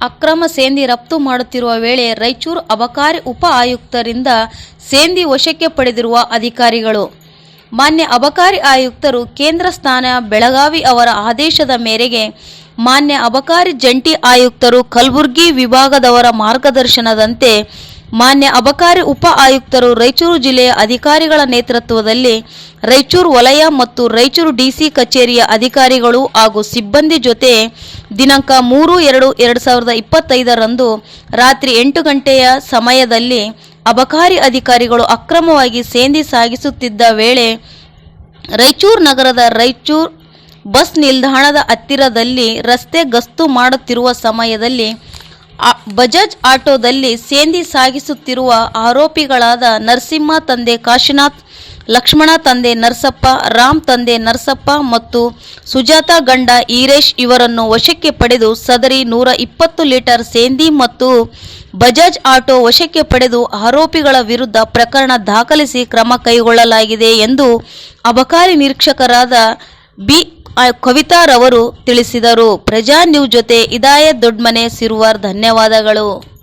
ಅಕ್ರಮ ಸೇಂದಿ ರಫ್ತು ಮಾಡುತ್ತಿರುವ ವೇಳೆ ರಾಯಚೂರು ಅಬಕಾರಿ ಉಪ ಆಯುಕ್ತರಿಂದ ಸೇಂದಿ ವಶಕ್ಕೆ ಪಡೆದಿರುವ ಅಧಿಕಾರಿಗಳು. ಮಾನ್ಯ ಅಬಕಾರಿ ಆಯುಕ್ತರು ಕೇಂದ್ರ ಸ್ಥಾನ ಬೆಳಗಾವಿ ಅವರ ಆದೇಶದ ಮೇರೆಗೆ ಮಾನ್ಯ ಅಬಕಾರಿ ಜಂಟಿ ಆಯುಕ್ತರು ಕಲಬುರ್ಗಿ ವಿಭಾಗದವರ ಮಾರ್ಗದರ್ಶನದಂತೆ ಮಾನ್ಯ ಅಬಕಾರಿ ಉಪ ಆಯುಕ್ತರು ರಾಯಚೂರು ಜಿಲ್ಲೆಯ ಅಧಿಕಾರಿಗಳ ನೇತೃತ್ವದಲ್ಲಿ ರಾಯಚೂರು ವಲಯ ಮತ್ತು ರಾಯಚೂರು ಡಿಸಿ ಕಚೇರಿಯ ಅಧಿಕಾರಿಗಳು ಹಾಗೂ ಸಿಬ್ಬಂದಿ ಜೊತೆ ದಿನಾಂಕ ಮೂರು ಎರಡು ಎರಡು ಸಾವಿರದ ಇಪ್ಪತ್ತೈದರಂದು ರಾತ್ರಿ ಎಂಟು ಗಂಟೆಯ ಸಮಯದಲ್ಲಿ ಅಬಕಾರಿ ಅಧಿಕಾರಿಗಳು ಅಕ್ರಮವಾಗಿ ಸೇಂದಿ ಸಾಗಿಸುತ್ತಿದ್ದ ವೇಳೆ ರಾಯಚೂರು ನಗರದ ರಾಯಚೂರು ಬಸ್ ನಿಲ್ದಾಣದ ಹತ್ತಿರದಲ್ಲಿ ರಸ್ತೆ ಗಸ್ತು ಮಾಡುತ್ತಿರುವ ಸಮಯದಲ್ಲಿ ಬಜಾಜ್ ಆಟೋದಲ್ಲಿ ಸೇಂದಿ ಸಾಗಿಸುತ್ತಿರುವ ಆರೋಪಿಗಳಾದ ನರಸಿಂಹ ತಂದೆ ಕಾಶಿನಾಥ್, ಲಕ್ಷ್ಮಣ ತಂದೆ ನರಸಪ್ಪ, ರಾಮ್ ತಂದೆ ನರಸಪ್ಪ ಮತ್ತು ಸುಜಾತ ಗಂಡ ಈರೇಶ್ ಇವರನ್ನು ವಶಕ್ಕೆ ಪಡೆದು ಸದರಿ ನೂರ ಇಪ್ಪತ್ತು ಲೀಟರ್ ಸೇಂದಿ ಮತ್ತು ಬಜಾಜ್ ಆಟೋ ವಶಕ್ಕೆ ಪಡೆದು ಆರೋಪಿಗಳ ವಿರುದ್ಧ ಪ್ರಕರಣ ದಾಖಲಿಸಿ ಕ್ರಮ ಕೈಗೊಳ್ಳಲಾಗಿದೆ ಎಂದು ಅಬಕಾರಿ ನಿರೀಕ್ಷಕರಾದ ಬಿ ಕವಿತಾರವರು ತಿಳಿಸಿದರು. ಪ್ರಜಾ ನ್ಯೂಸ್ ಜೊತೆ ಇದಾಯತ್ ದೊಡ್ಮನೆ ಸಿರುವಾರ್ ಧನ್ಯವಾದಗಳು.